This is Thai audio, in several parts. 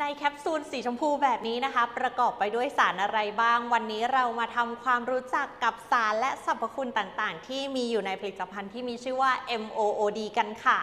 ในแคปซูลสีชมพูแบบนี้นะคะ ประกอบไปด้วยสารอะไรบ้าง วันนี้เรามาทำความรู้จักกับสารและสรรพคุณต่างๆ ที่มีอยู่ในผลิตภัณฑ์ที่มีชื่อว่า MOOD กันค่ะ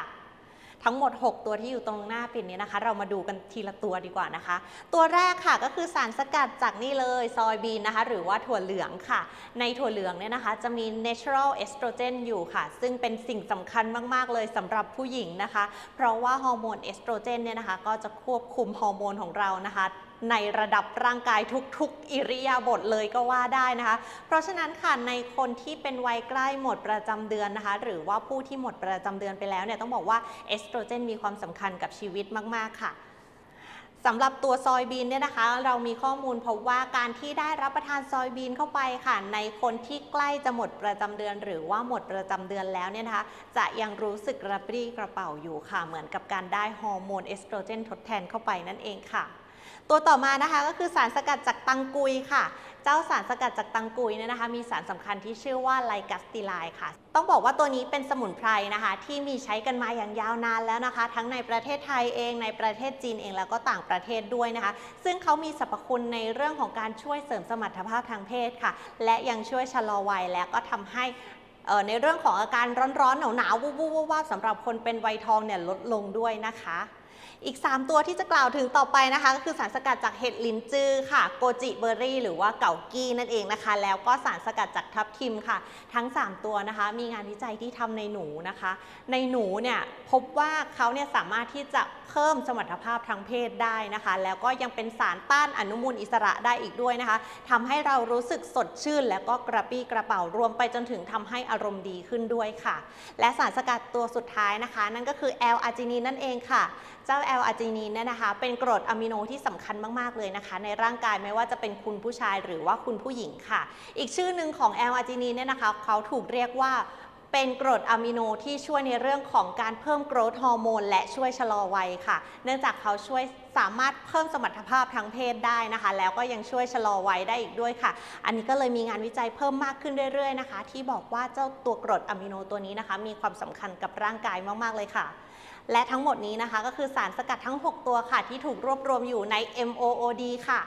ทั้งหมด 6 ตัวที่อยู่ตรงหน้าปิ่นนี้นะคะ เรามาดูกันทีละตัวดีกว่านะคะ ตัวแรกค่ะก็คือสารสกัดจากนี่เลยซอยบีนนะคะ หรือว่าถั่วเหลืองค่ะ ในถั่วเหลืองเนี่ยนะคะจะมี natural estrogen อยู่ค่ะ ซึ่งเป็นสิ่งสำคัญมาก ๆ เลยสำหรับผู้หญิงนะคะ เพราะว่าฮอร์โมนเอสโตรเจนเนี่ยนะคะก็จะควบคุมฮอร์โมนของเรานะคะ ในระดับร่างกายทุกๆ อิริยาบถเลยก็ว่าได้นะคะ เพราะฉะนั้นค่ะในคนที่เป็นวัยใกล้หมดประจำเดือนนะคะ หรือว่าผู้ที่หมดประจำเดือนไปแล้วเนี่ยต้องบอกว่าเอสโตรเจนมีความสำคัญกับชีวิตมาก ๆ ค่ะสำหรับตัวซอยบีนเนี่ยนะคะ เรามีข้อมูลพบว่าการที่ได้รับประทานซอยบีนเข้าไปค่ะ ในคนที่ใกล้จะหมดประจำเดือน หรือว่าหมดประจำเดือนแล้วเนี่ยนะคะ จะยังรู้สึกกระปรี้กระเป๋าอยู่ค่ะ เหมือนกับการได้ฮอร์โมนเอสโตรเจนทดแทนเข้าไปนั่นเองค่ะ ตัวต่อมานะคะก็คือสารสกัดจากตังกุยค่ะ เจ้าสารสกัดจากตังกุยเนี่ยนะคะ มีสารสำคัญที่ชื่อว่าไลกัสติไลค่ะ ต้องบอกว่าตัวนี้เป็นสมุนไพรนะคะ ที่มีใช้กันมาอย่างยาวนานแล้วนะคะ ทั้งในประเทศไทยเองในประเทศจีนเองแล้วก็ต่างประเทศด้วยนะคะ ซึ่งเขามีสรรพคุณในเรื่องของการช่วยเสริมสมรรถภาพทางเพศค่ะ และยังช่วยชะลอวัยและก็ทำให้ในเรื่องของอาการร้อนๆหนาวๆวูบวูบวาบสำหรับคนเป็นวัยทองเนี่ยลดลงด้วยนะคะ อีก 3 ตัวที่จะกล่าวถึงต่อไปนะคะ ก็คือสารสกัดจากเห็ดลินจือค่ะ โกจิเบอร์รี่ หรือว่าเก่ากี้นั่นเองนะคะ แล้วก็สารสกัดจากทับทิมค่ะ ทั้ง 3 ตัวนะคะ มีงานวิจัยที่ทำในหนูนะคะ ในหนูเนี่ยพบว่าเขาเนี่ยสามารถที่จะเพิ่มสมรรถภาพทางเพศได้นะคะ แล้วก็ยังเป็นสารต้านอนุมูลอิสระได้อีกด้วยนะคะทำให้เรารู้สึกสดชื่น และก็กระปรี้กระเป๋ารวมไปจนถึงทำให้อารมณ์ดีขึ้นด้วยค่ะ และสารสกัดตัวสุดท้ายนะคะ นั่นก็คือแอลอาจินีนั่นเองค่ะเจ้าแอลอาจินีเนี่ยนะคะ เป็นกรดอะมิโนที่สำคัญมากๆเลยนะคะ ในร่างกายไม่ว่าจะเป็นคุณผู้ชายหรือว่าคุณผู้หญิงค่ะ อีกชื่อหนึ่งของแอลอาจินีเนี่ยนะคะ เขาถูกเรียกว่า เป็นกรดอะมิโนที่ช่วยในเรื่องของการเพิ่มโกรทฮอร์โมนและช่วยชะลอวัยค่ะ เนื่องจากเขาช่วยสามารถเพิ่มสมรรถภาพทางเพศได้นะคะ แล้วก็ยังช่วยชะลอวัยได้อีกด้วยค่ะ อันนี้ก็เลยมีงานวิจัยเพิ่มมากขึ้นเรื่อยๆนะคะ ที่บอกว่าเจ้าตัวกรดอะมิโนตัวนี้นะคะ มีความสำคัญกับร่างกายมากๆเลยค่ะและทั้งหมดนี้นะคะก็คือสารสกัดทั้ง 6 ตัวค่ะ ที่ถูกรวบรวมอยู่ใน MOOD ค่ะ